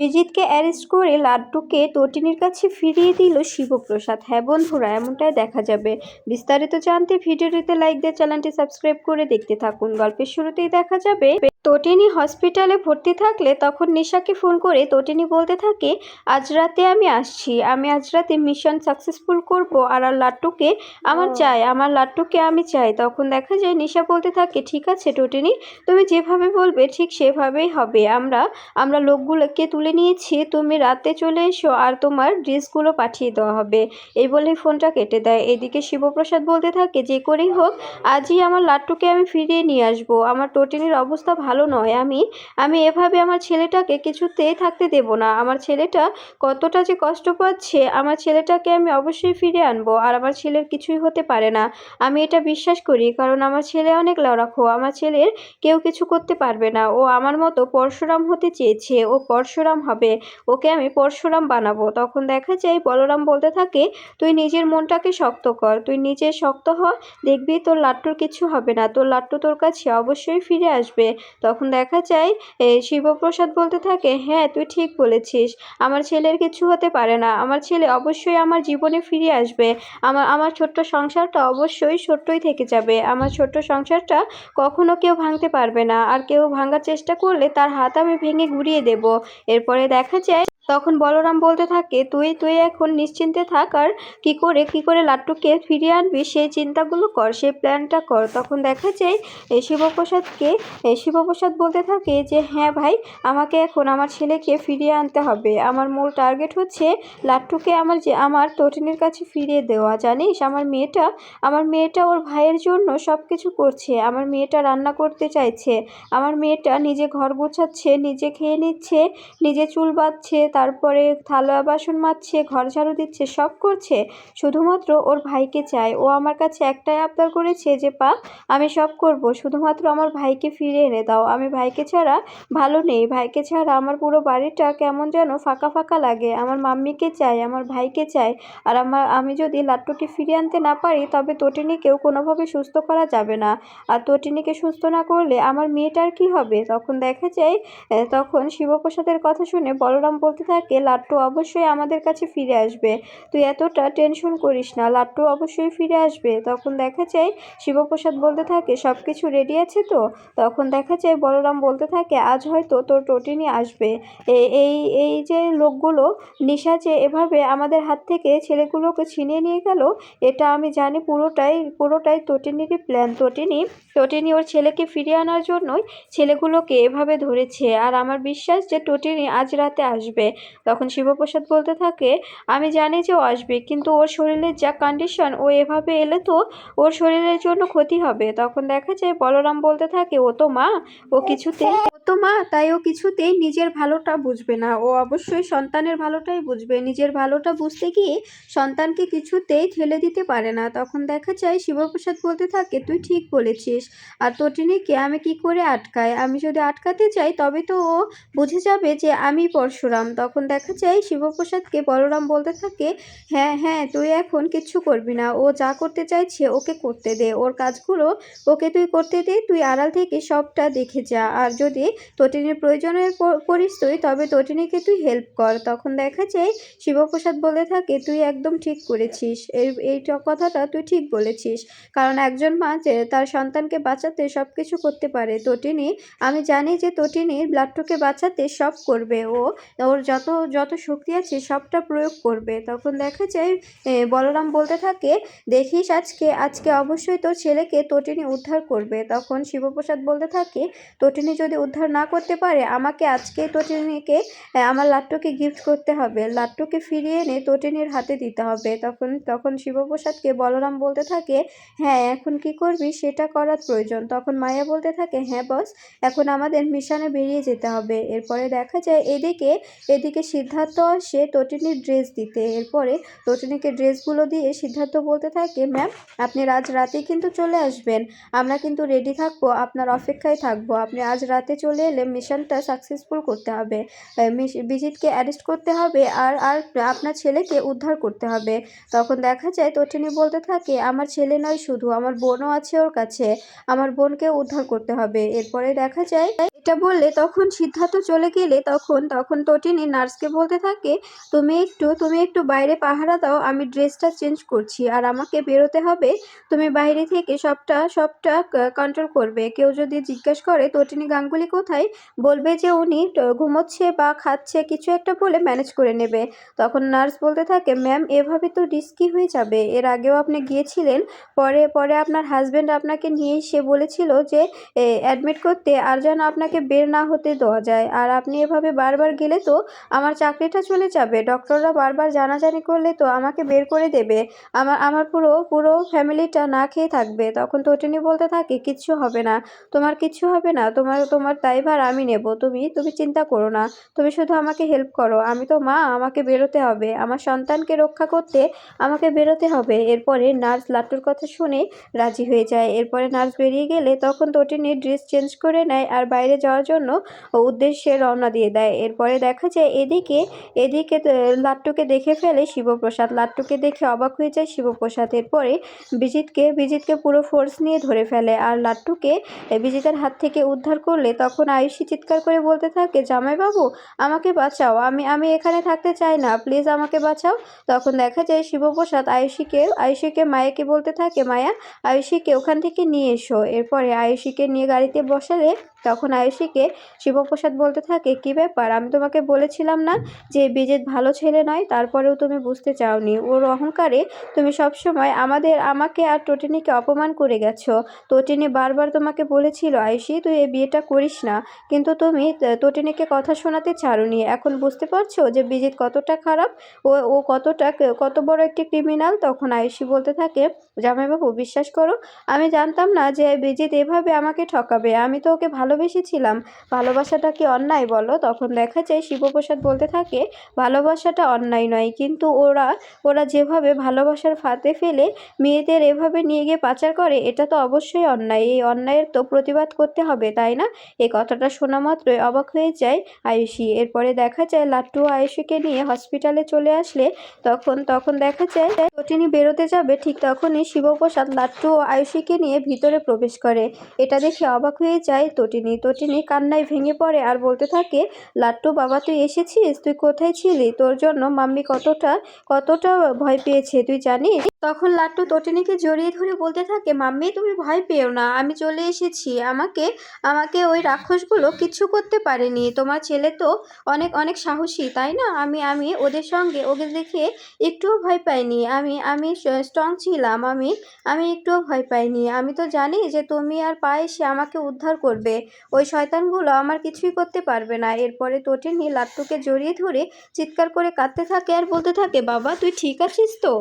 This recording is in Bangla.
বিজিতকে অ্যারেস্ট করে লাড্ডুকে তটিনীর কাছে ফিরিয়ে দিল শিবপ্রসাদ। হ্যাঁ বন্ধুরা এমনটাই দেখা যাবে। বিস্তারিত জানতে ভিডিওটিতে লাইক দিয়ে চ্যানেলটি সাবস্ক্রাইব করে দেখতে থাকুন। গল্পের শুরুতেই দেখা যাবে তটিনী হসপিটালে ভর্তি থাকলে তখন নিশাকে ফোন করে তটিনী বলতে থাকে আজ রাতে আমি আসছি। আমি আজ রাতে মিশন সাকসেসফুল করব আর আর লাট্টুকে আমার চাই আমার লাট্টুকে আমি চাই। তখন দেখা যায় নিশা বলতে থাকে ঠিক আছে টটিনী তুমি যেভাবে বলবে ঠিক সেভাবেই হবে। আমরা আমরা লোকগুলোকে তুলে নিয়েছি, তুমি রাতে চলে এসো আর তোমার ড্রেসগুলো পাঠিয়ে দেওয়া হবে। এই বলেই ফোনটা কেটে দেয়। এদিকে শিবপ্রসাদ বলতে থাকে, যে করেই হোক, আজই আমার লাট্টুকে আমি ফিরিয়ে নিয়ে আসব। আমার টোটিনের অবস্থা ভালো নয়। আমি আমি এভাবে আমার ছেলেটাকে কিছুতেই থাকতে দেব না। আমার ছেলেটা কতটা যে কষ্ট পাচ্ছে, আমার ছেলেটাকে আমি অবশ্যই ফিরে আনব আর আমার ছেলের কিছুই হতে পারে না। আমি এটা বিশ্বাস করি, কারণ আমার ছেলে অনেক লড়াখো আমার ছেলের কেউ কিছু করতে পারবে না। ও আমার মতো পরশুরাম হতে চেয়েছে। ও পরশুরাম হবে। ওকে আমি পরশুরাম বানাবো। তখন দেখা যায় বলরাম বলতে থাকে, তুই নিজের মনটাকে শক্ত কর। তুই নিজে শক্ত হ, দেখবি তোর লাট্টুর কিছু হবে না। তোর লাট্টু তোর কাছে অবশ্যই ফিরে আসবে। তখন দেখা যায় শিবপ্রসাদ বলতে থাকে হ্যাঁ তুই ঠিক বলেছিস। আমার ছেলের কিছু হতে পারে না। আমার ছেলে অবশ্যই আমার জীবনে ফিরে আসবে। আমার আমার ছোট্ট সংসারটা অবশ্যই ছোট্টই থেকে যাবে। আমার ছোট্ট সংসারটা কখনো কেউ ভাঙতে পারবে না। আর কেউ ভাঙার চেষ্টা করলে তার হাত আমি ভেঙে ঘুরিয়ে দেব। এরপরে দেখা যায় তখন বলরাম বলতে থাকে, তুই তুই এখন নিশ্চিন্তে থাক আর কী করে কী করে লাট্টুকে ফিরিয়ে আনবি? সেই চিন্তাগুলো কর, সেই প্ল্যানটা কর। তখন দেখা যায় শিবপ্রসাদকে শিবপ্রসাদ বলতে থাকে যে হ্যাঁ ভাই, আমাকে এখন আমার ছেলেকে ফিরিয়ে আনতে হবে। আমার মূল টার্গেট হচ্ছে লাট্টুকে আমার যে, আমার তটিনের কাছে ফিরিয়ে দেওয়া। জানিস, আমার মেয়েটা আমার মেয়েটা ওর ভাইয়ের জন্য সব কিছু করছে। আমার মেয়েটা রান্না করতে চাইছে। আমার মেয়েটা নিজে ঘর গোছাচ্ছে, নিজে খেয়ে নিচ্ছে, নিজে চুল বাঁধছে তারপরে থালা বাসন মাজছে, ঘর ঝাড়ু দিচ্ছে, সব করছে। শুধুমাত্র ওর ভাইকে চায়। ও আমার কাছে একটাই আবদার করেছে যে, পা, আমি সব করব। শুধুমাত্র আমার ভাইকে ফিরে এনে দাও। আমি ভাইকে ছাড়া ভালো নেই। ভাইকে ছাড়া আমার পুরো বাড়িটা কেমন যেন ফাঁকা ফাঁকা লাগে। আমার মাম্মিকে চাই, আমার ভাইকে চাই। আর আমার, আমি যদি লাট্টুকে ফিরিয়ে আনতে না পারি, তবে তটিনীকেও কোনোভাবে সুস্থ করা যাবে না। আর তটিনীকে সুস্থ না করলে আমার মেয়েটার কি হবে? তখন দেখা যায় তখন শিবপ্রসাদের কথা শুনে বলরাম বলতে থাকে, লাট্টু অবশ্যই আমাদের কাছে ফিরে আসবে। তুই এতটা টেনশন করিস না, লাট্টু অবশ্যই ফিরে আসবে। তখন দেখা যায় শিবপ্রসাদ বলতে থাকে সব কিছু রেডি আছে তো? তখন দেখা যায় বলরাম বলতে থাকে, আজ হয়তো তোর টোটিনি আসবে। এই এই যে লোকগুলো, নিশা যে এভাবে আমাদের হাত থেকে ছেলেগুলোকে ছিনিয়ে নিয়ে গেল, এটা আমি জানি পুরোটাই পুরোটাই তটিনিরই প্ল্যান তটিনি তটিনি ওর ছেলেকে ফিরিয়ে আনার জন্যই ছেলেগুলোকে এভাবে ধরেছে। আর আমার বিশ্বাস যে টটিনি আজ রাতে আসবে। তখন শিবপ্রসাদ বলতে থাকে, আমি জানি যে ও আসবে, কিন্তু ওর শরীরের যা কন্ডিশন ও এভাবে এলে তো ওর শরীরের জন্য ক্ষতি হবে। তখন দেখা যায় বলরাম বলতে থাকে, ও তো মা, ও কিছুতেই, ও তো মা, তাই ও কিছুতেই নিজের ভালোটা বুঝবে না। ও অবশ্যই সন্তানের ভালোটাই বুঝবে। নিজের ভালোটা বুঝতে গিয়ে সন্তানকে কিছুতেই ঠেলে দিতে পারে না। তখন দেখা যায় শিবপ্রসাদ বলতে থাকে, তুই ঠিক বলেছিস। আর তটিনীকে আমি কি করে আটকাই? আমি যদি আটকাতে চাই, তবে তো ও বুঝে যাবে যে আমি পরশুরাম। তখন দেখা যায় শিবপ্রসাদকে বলরাম বলতে থাকে হ্যাঁ হ্যাঁ তুই এখন কিচ্ছু করবি না। ও যা করতে চাইছে ওকে করতে দে। ওর কাজগুলো ওকে তুই করতে দে। তুই আড়াল থেকে সবটা দেখে যা। আর যদি তটিনীর প্রয়োজনের প- পড়িস তুই, তবে তটিনীকে তুই হেল্প কর। তখন দেখা যায় শিবপ্রসাদ বলে থাকে, তুই একদম ঠিক করেছিস। এই কথাটা তুই ঠিক বলেছিস। কারণ একজন মা যে তার সন্তানকে বাঁচাতে সব কিছু করতে পারে। তটিনী, আমি জানি যে তটিনীর ব্লাডটুকে বাঁচাতে সব করবে। ও, ওর যত যত শক্তি আছে সবটা প্রয়োগ করবে। তখন দেখা যায় বলরাম বলতে থাকে, দেখিস আজকে আজকে অবশ্যই তোর ছেলেকে তটিনী উদ্ধার করবে। তখন শিবপ্রসাদ বলতে থাকে, তটিনী যদি উদ্ধার না করতে পারে, আমাকে আজকে তটিনীকে আমার লাট্টুকে গিফট করতে হবে। লাট্টুকে ফিরিয়ে এনে তটিনীর হাতে দিতে হবে। তখন তখন শিবপ্রসাদকে বলরাম বলতে থাকে হ্যাঁ এখন কি করবি? সেটা করার প্রয়োজন। তখন মায়া বলতে থাকে হ্যাঁ বস এখন আমাদের মিশনে বেরিয়ে যেতে হবে। এরপরে দেখা যায়, এদিকে এদিকে সিদ্ধার্থ আসে তটিনীর ড্রেস দিতে। এরপরে তটিনীকে ড্রেসগুলো দিয়ে সিদ্ধার্থ বলতে থাকে, ম্যাম, আপনি আজ রাতেই কিন্তু চলে আসবেন। আমরা কিন্তু রেডি থাকব, আপনার অপেক্ষায় থাকব। আপনি আজ রাতে চলে এলে মিশনটা সাকসেসফুল করতে হবে। বিজিতকে অ্যারেস্ট করতে হবে আর আর আপনার ছেলেকে উদ্ধার করতে হবে। তখন দেখা যায় তটিনী বলতে থাকে, আমার ছেলে নয় শুধু, আমার বোনও আছে ওর কাছে। আমার বোনকে উদ্ধার করতে হবে। এরপরে দেখা যায় এটা বললে তখন সিদ্ধার্থ চলে গেলে তখন তখন তটিনী নার্সকে বলতে থাকে, তুমি একটু তুমি একটু বাইরে পাহারা দাও, আমি ড্রেসটা চেঞ্জ করছি আর আমাকে বেরোতে হবে। তুমি বাইরে থেকে সবটা সবটা কন্ট্রোল করবে। কেউ যদি জিজ্ঞেস করে তটিনী গাঙ্গুলি কোথায়? বলবে যে উনি ঘুমোচ্ছে বা খাচ্ছে, কিছু একটা বলে ম্যানেজ করে নেবে। তখন নার্স বলতে থাকে, ম্যাম, এভাবে তো রিস্কি হয়ে যাবে। এর আগেও আপনি গিয়েছিলেন, পরে পরে আপনার হাজব্যান্ড আপনাকে নিয়ে সে বলেছিল যে অ্যাডমিট করতে, আর যেন আপনাকে বের না হতে দেওয়া যায়। আর আপনি এভাবে বারবার গেলে তো আমার চাকরিটা চলে যাবে। ডক্টররা বারবার জানাজানি করলে তো আমাকে বের করে দেবে। আমার আমার পুরো পুরো ফ্যামিলিটা না খেয়ে থাকবে। তখন তটিনী বলতে থাকে, কিচ্ছু হবে না। তোমার কিচ্ছু হবে না। তোমার তোমার দায়ভার আমি নেব। তুমি তুমি চিন্তা করো না। তুমি শুধু আমাকে হেল্প করো। আমি তো মা, আমাকে বেরোতে হবে। আমার সন্তানকে রক্ষা করতে আমাকে বেরোতে হবে। এরপরে নার্স লাট্টুর কথা শুনে রাজি হয়ে যায়। এরপরে নার্স বেরিয়ে গেলে তখন তটিনী ড্রেস চেঞ্জ করে নেয়। আর বাইরে যাওয়ার জন্য উদ্দেশ্যে রওনা দিয়ে দেয়। এরপরে দেখা যায় এদিকে এদিকে লাট্টুকে দেখে ফেলে শিবপ্রসাদ। লাট্টুকে দেখে অবাক হয়ে যায় শিবপ্রসাদ। এরপরে বিজিতকে বিজিতকে পুরো ফোর্স নিয়ে ধরে ফেলে আর লাট্টুকে বিজিতের হাত থেকে উদ্ধার করলে তখন আয়ুষী চিৎকার করে বলতে থাকে, জামাইবাবু, আমাকে বাঁচাও। আমি আমি এখানে থাকতে চাই না। প্লিজ আমাকে বাঁচাও। তখন দেখা যায় শিবপ্রসাদ আয়ুষীকে আয়ুষীকে মায়াকে বলতে থাকে, মায়া, আয়ুষীকে ওখান থেকে নিয়ে এসো। এরপরে আয়ুষীকে নিয়ে গাড়িতে বসালে তখন আয়ুষীকে শিবপ্রসাদ বলতে থাকে, কি ব্যাপার? আমি তোমাকে বলেছিলাম না যে বিজিত ভালো ছেলে নয়? তারপরেও তুমি বুঝতে চাওনি। ওর অহংকারে তুমি সবসময় আমাদের, আমাকে আর টটিনিকে অপমান করে গেছো। তটিনি বারবার তোমাকে বলেছিল, আয়ুষী, তুই এই বিয়েটা করিস না। কিন্তু তুমি তটিনিকে কথা শোনাতে ছাড়ুনি। এখন বুঝতে পারছ যে বিজিত কতটা খারাপ? ও ও কতটা কত বড় একটি ক্রিমিনাল? তখন আয়ুষী বলতে থাকে, জামাইবাবু, বিশ্বাস করো, আমি জানতাম না যে বিজিত এভাবে আমাকে ঠকাবে। আমি তো ওকে ভালোবেসেছিলাম। ভালোবাসাটা কি অন্যায় বলো? তখন দেখা যায় শিবপ্রসাদ বলতে থাকে, ভালোবাসাটা অন্যায় নয়, কিন্তু ওরা ওরা যেভাবে ভালোবাসার ফাঁদে ফেলে মেয়েদের এভাবে নিয়ে গিয়ে পাচার করে, এটা তো অবশ্যই অন্যায়। এই অন্যায়ের তো প্রতিবাদ করতে হবে, তাই না? এই কথাটা শোনা মাত্রই অবাক হয়ে যায় আয়ুষী। এরপরে দেখা যায় লাট্টু আয়ুষীকে নিয়ে হসপিটালে চলে আসলে, তখন তখন দেখা যায় তটিনী বেরোতে যাবে, ঠিক তখনই শিবপ্রসাদ লাট্টু ও আয়ুষীকে নিয়ে ভিতরে প্রবেশ করে। এটা দেখে অবাক হয়ে যায় তটিনী তটিনী কান্নায় ভেঙে পড়ে আর বলতে থাকে, লাট্টু, বাবা, তুই এসেছিস? তুই কোথায় ছিলি? তোর জন্য মাম্মি কতটা কতটা ভয় পেয়েছে, তুই জানিস? তখন লাট্টু তটিনীকে জড়িয়ে ধরে বলতে থাকে, মাম্মি, তুমি ভয় পেও না, আমি চলে এসেছি। আমাকে আমাকে ওই রাক্ষসগুলো কিচ্ছু করতে পারেনি। তোমার ছেলে তো অনেক অনেক সাহসী, তাই না? আমি আমি ওদের সঙ্গে, ওকে দেখে একটুও ভয় পাইনি। আমি আমি স্ট্রং ছিলাম। আমি আমি একটুও ভয় পাইনি। আমি তো জানি যে তুমি আর পায়ে সে আমাকে উদ্ধার করবে। ওই শয়তানগুলো আমার কিছুই করতে পারবে না। এরপরে তোটে নিয়ে লাট্টুকে জড়িয়ে ধরে চিৎকার করে কাঁদতে থাকে আর বলতে থাকে, বাবা, তুই ঠিক আছিস তো?